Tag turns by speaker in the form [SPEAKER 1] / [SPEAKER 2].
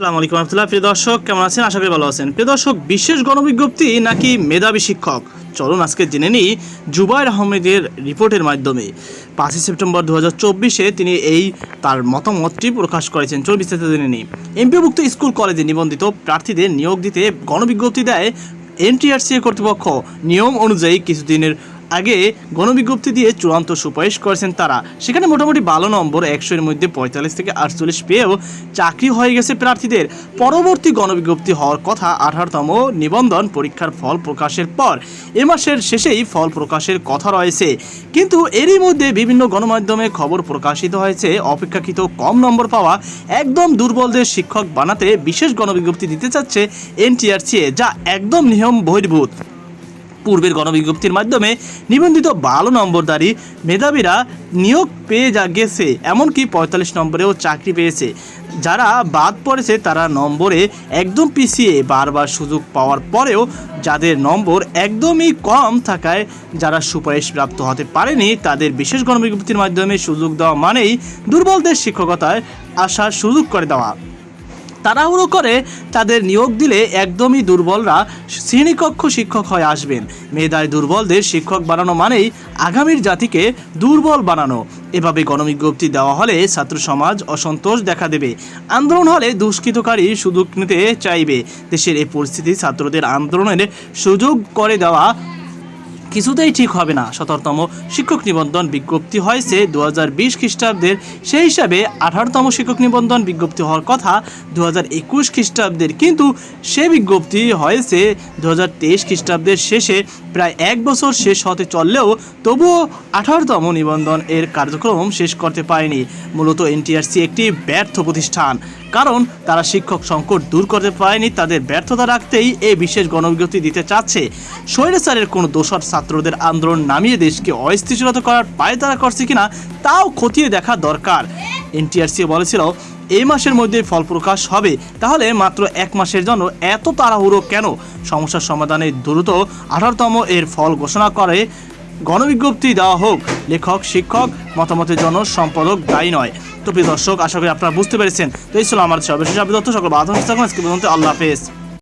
[SPEAKER 1] আসসালামু আলাইকুম রহমতুল্লাহ। প্রিয় দর্শক, কেমন আছেন? আশা করি ভালো আছেন। প্রিয় দর্শক, বিশেষ গণবিজ্ঞপ্তি নাকি মেধাবী শিক্ষক? চলুন আজকে জেনে নিই জুবাইর আহমেদের রিপোর্টের মাধ্যমে। পাঁচই সেপ্টেম্বর দু চব্বিশে তিনি এই তার মতামতটি প্রকাশ করেছেন। চলুন বিস্তারিত জেনে নিই। এমপিভুক্ত স্কুল কলেজে নিবন্ধিত প্রার্থীদের নিয়োগ দিতে গণবিজ্ঞপ্তি দেয় এনটিআরসি কর্তৃপক্ষ। নিয়ম অনুযায়ী কিছুদিনের আগে গণবিজ্ঞপ্তি দিয়ে চূড়ান্ত সুপারিশ করেছেন তারা। সেখানে মোটামুটি ভালো নম্বর একশো এর মধ্যে পঁয়তাল্লিশ থেকে আটচল্লিশ পেয়েও চাকরি হয়ে গেছে প্রার্থীদের। পরবর্তী গণবিজ্ঞপ্তি হওয়ার কথা আঠারোতম নিবন্ধন পরীক্ষার ফল প্রকাশের পর এ মাসের শেষেই ফল প্রকাশের কথা রয়েছে। কিন্তু এরই মধ্যে বিভিন্ন গণমাধ্যমে খবর প্রকাশিত হয়েছে, অপেক্ষাকৃত কম নম্বর পাওয়া একদম দুর্বলদের শিক্ষক বানাতে বিশেষ গণবিজ্ঞপ্তি দিতে চাচ্ছে এনটিআরসি যা একদম নিয়ম বহির্ভূত। পূর্বের গণবিজ্ঞপ্তির মাধ্যমে নিবন্ধিত ভালো নম্বরদারি মেধাবীরা নিয়োগ পেয়ে যা গেছে, এমনকি পঁয়তাল্লিশ নম্বরেও চাকরি পেয়েছে। যারা বাদ পড়েছে, তারা নম্বরে একদম পিছিয়ে বারবার সুযোগ পাওয়ার পরেও যাদের নম্বর একদমই কম থাকায় যারা সুপারিশ প্রাপ্ত হতে পারেনি, তাদের বিশেষ গণবিজ্ঞপ্তির মাধ্যমে সুযোগ দেওয়া মানেই দুর্বলদের শিক্ষকতায় আসার সুযোগ করে দেওয়া। তাড়াহুড়ো করে তাদের নিয়োগ দিলে একদমই দুর্বলরা শ্রেণীকক্ষ শিক্ষক হয়ে আসবেন। মেধায় দুর্বলদের শিক্ষক বানানো মানেই আগামীর জাতিকে দুর্বল বানানো। এভাবে গণবিজ্ঞপ্তি দেওয়া হলে ছাত্র সমাজ অসন্তোষ দেখা দেবে। আন্দোলন হলে দুষ্কৃতকারী সুযোগ নিতে চাইবে। দেশের এই পরিস্থিতি ছাত্রদের আন্দোলনের সুযোগ করে দেওয়া কিছুতেই ঠিক হবে না। শততম শিক্ষক নিবন্ধন বিজ্ঞপ্তি হয়েছে দু হাজার বিশ খ্রিস্টাব্দের। সেই হিসাবে আঠারোতম শিক্ষক নিবন্ধন বিজ্ঞপ্তি হওয়ার কথা দু হাজার একুশ খ্রিস্টাব্দের। কিন্তু সে বিজ্ঞপ্তি হয়েছে দু হাজার তেইশ খ্রিস্টাব্দের শেষে। প্রায় এক বছর শেষ হতে চললেও তবুও আঠারোতম নিবন্ধন এর কার্যক্রম শেষ করতে পারেনি। মূলত এনটিআরসি একটি ব্যর্থ প্রতিষ্ঠান। কারণ তারা শিক্ষক সংকট দূর করতে পারেনি, তাদের ব্যর্থতা রাখতেই এই বিশেষ গণবিজ্ঞপ্তি দিতে চাচ্ছে। স্বৈরাচারের কোনো দোষর ছাত্রদের আন্দোলন নামিয়ে দেশকে অস্থিতিশীলতা করার পায়ে তারা করছে কিনা তাও খতিয়ে দেখা দরকার। এনটিআরসি বলেছিল এই মাসের মধ্যে ফল প্রকাশ হবে, তাহলে মাত্র এক মাসের জন্য এত তাড়াহুড়ো কেন? সমস্যার সমাধানে দ্রুত আঠারোতম এর ফল ঘোষণা করে গণবিজ্ঞপ্তি দেওয়া হোক। লেখক, শিক্ষক, মতামতের জন্য সম্পাদক দায়ী নয়। তো প্রিয় দর্শক, আশা করি আপনারা বুঝতে পেরেছেন। তো এই ছিল আমার সর্বশেষ আবেদন সকল বাধা আল্লাহ হাফেজ।